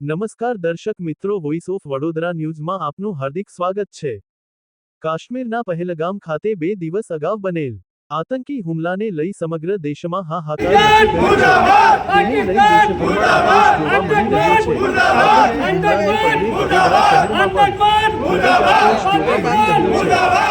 નમસ્કાર દર્શક મિત્રો વોઇસ ઓફ વડોદરા ન્યૂઝમાં આપનું હાર્દિક સ્વાગત છે. કાશ્મીરના પહેલગામ ખાતે બે દિવસ અગાઉ બનેલ આતંકી હુમલાને લઈ સમગ્ર દેશમાં હાહાકાર.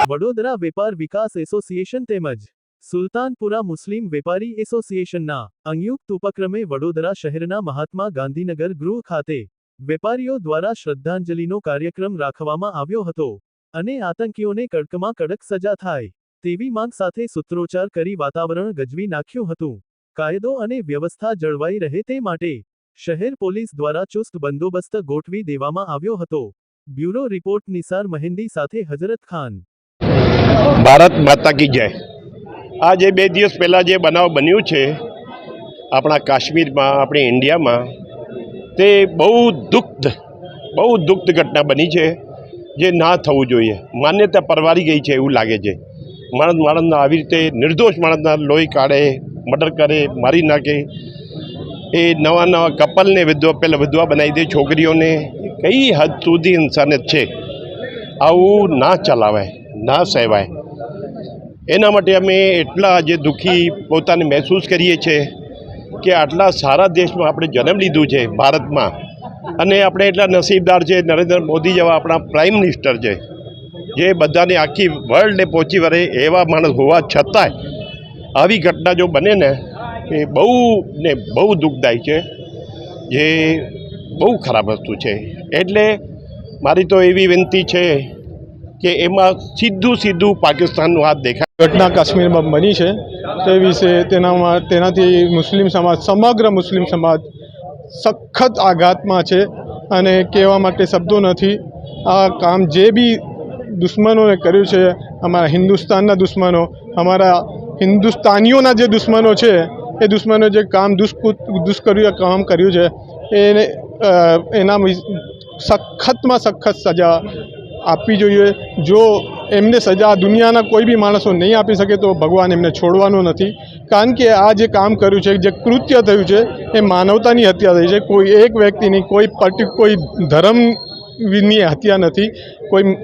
વડોદરા વેપાર વિકાસ એસોસિએશન તેમજ સુલતાનપુરા મુસ્લિમ વેપારી એસોસિએશનના સંયુક્ત ઉપક્રમે વડોદરા શહેરના મહાત્મા ગાંધીનગર ગૃહ ખાતે વેપારીઓ દ્વારા શ્રદ્ધાંજલિનો કાર્યક્રમ રાખવામાં આવ્યો હતો અને આતંકીઓને કડકમાં કડક સજા થાય તેવી માંગ સાથે સૂત્રોચ્ચાર કરી વાતાવરણ ગજવી નાખ્યું હતું. કાયદો અને વ્યવસ્થા જળવાઈ રહે તે માટે શહેર પોલીસ દ્વારા ચુસ્ત બંદોબસ્ત ગોઠવી દેવામાં આવ્યો હતો. બ્યુરો રિપોર્ટ નિસાર મહેંદી સાથે હઝરત ખાન. ભારત માતા કી જય. આ જે બે દિવસ પહેલાં જે બનાવ બન્યું છે, આપણા કાશ્મીરમાં, આપણી ઇન્ડિયામાં, તે બહુ દુઃખદ બહુ દુઃખદ ઘટના બની છે, જે ના થવું જોઈએ. માન્યતા પરવારી ગઈ છે એવું લાગે છે. માણસ માણસના આવી રીતે નિર્દોષ માણસના લોહી કાઢે, મર્ડર કરે, મારી નાખે. એ નવા નવા કપલને વિધવા, પહેલાં વિધવા બનાવી દે છોકરીઓને. કઈ હદ સુધી ઇન્સાનિયત છે? આવું ના ચલાવાય, ના સહેવાય. એના માટે અમે એટલા આજે દુઃખી પોતાને મહેસૂસ કરીએ છીએ કે આટલા સારા દેશમાં આપણે જન્મ લીધું છે, ભારતમાં. અને આપણે એટલા નસીબદાર છે, નરેન્દ્ર મોદી જેવા આપણા પ્રાઇમ મિનિસ્ટર છે, જે બધાને આખી વર્લ્ડને પહોંચી વળે એવા માણસ હોવા છતાંય આવી ઘટના જો બને ને, એ બહુ ને બહુ દુઃખદાયી છે, જે બહુ ખરાબ વસ્તુ છે. એટલે મારી તો એવી વિનંતી છે કે એમાં સીધું સીધું પાકિસ્તાનનો હાથ દેખાય. ઘટના કાશ્મીરમાં બની છે. તે વિશે તેનામાં તેનાથી મુસ્લિમ સમાજ, સમગ્ર મુસ્લિમ સમાજ સખત આઘાતમાં છે અને કહેવા માટે શબ્દો નથી. આ કામ જે બી દુશ્મનોએ કર્યું છે, અમારા હિન્દુસ્તાનના દુશ્મનો, અમારા હિન્દુસ્તાનીઓના જે દુશ્મનો છે, એ દુશ્મનો જે કામ દુષ્કૃત દુષ્કર્યું કામ કર્યું છે, એને એના સખતમાં સખત સજા આપવી જોઈએ. જો એમને સજા દુનિયાના કોઈ બી માણસો નહીં આપી શકે તો ભગવાન એમને છોડવાનો નથી. કારણ કે આ જે કામ કર્યું છે, જે કૃત્ય થયું છે, એ માનવતાની હત્યા થઈ છે. કોઈ એક વ્યક્તિની કોઈ પર્ટિક કોઈ ધર્મની હત્યા નથી. કોઈ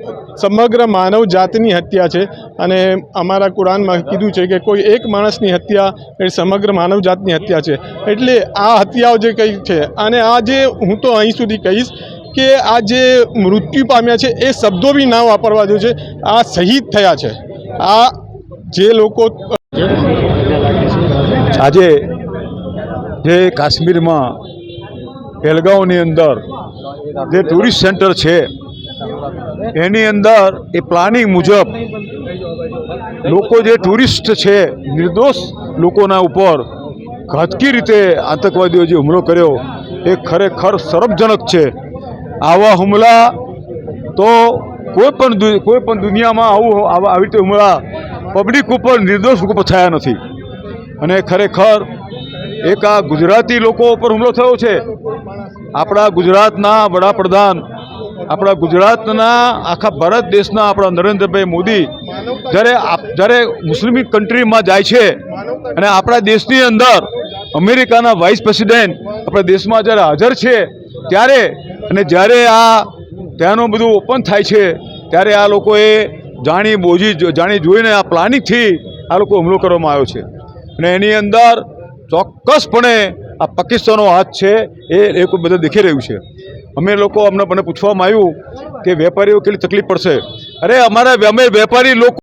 સમગ્ર માનવ જાતની હત્યા છે. અને અમારા કુરાનમાં કીધું છે કે કોઈ એક માણસની હત્યા એ સમગ્ર માનવ જાતની હત્યા છે. એટલે આ હત્યાઓ જે કંઈ છે, અને આ જે હું તો અહીં સુધી કહીશ કે આ જે મૃત્યુ પામ્યા છે, એ શબ્દો બી ના વાપરવા જોઈએ. છે આ શહીદ થયા છે. આ જે લોકો આજે જે કાશ્મીરમાં પહેલગાંવની અંદર જે ટુરિસ્ટ સેન્ટર છે, એની અંદર એ પ્લાનિંગ મુજબ લોકો જે ટુરિસ્ટ છે, નિર્દોષ લોકોના ઉપર ઘાતકી રીતે આતંકવાદીઓ જે હુમલો કર્યો, એ ખરેખર શરમજનક છે. આવા હુમલા તો કોઈ પણ કોઈ પણ દુનિયામાં આવું આવા રીતે હુમલા પબ્લિક ઉપર નિર્દોષ ઉપર થયા નથી. અને ખરેખર એક આ ગુજરાતી લોકો ઉપર હુમલો થયો છે. આપણા ગુજરાતના વડાપ્રધાન, આપણા ગુજરાતના આખા ભારત દેશના આપણા નરેન્દ્રભાઈ મોદી જ્યારે જ્યારે મુસ્લિમ કન્ટ્રીમાં જાય છે અને આપણા દેશની અંદર અમેરિકાના વાઇસ પ્રેસિડેન્ટ આપણા દેશમાં જ્યારે હાજર છે, ત્યારે અને જ્યારે આ ત્યાંનું બધું ઓપન થાય છે, ત્યારે આ લોકોએ જાણી બોજી જાણી જોઈને આ પ્લાનિંગથી આ લોકો હુમલો કરવામાં આવ્યો છે. અને એની અંદર ચોક્કસપણે આ પાકિસ્તાનનો હાથ છે એ એ કોઈ બધા દેખી રહ્યું છે. અમે લોકો અમને, મને પૂછવામાં આવ્યું કે વેપારીઓ કેટલી તકલીફ પડશે? અરે અમારા, અમે વેપારી લોકો